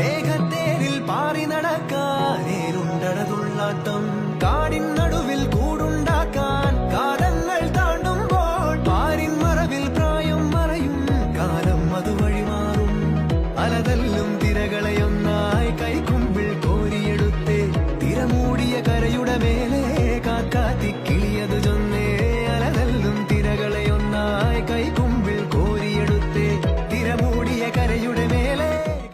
മേഘത്തേരിൽ പാറി നടക്കാനേരുണ്ടടതുള്ളാട്ടം കാടിൻ നടുവിൽ കൂടുണ്ടാക്കാൻ കാലങ്ങൾ താണ്ടുമ്പോൾ പാരിൻ മറവിൽ പ്രായം മറയും കാലം അതുവഴി മാറും. അലതല്ല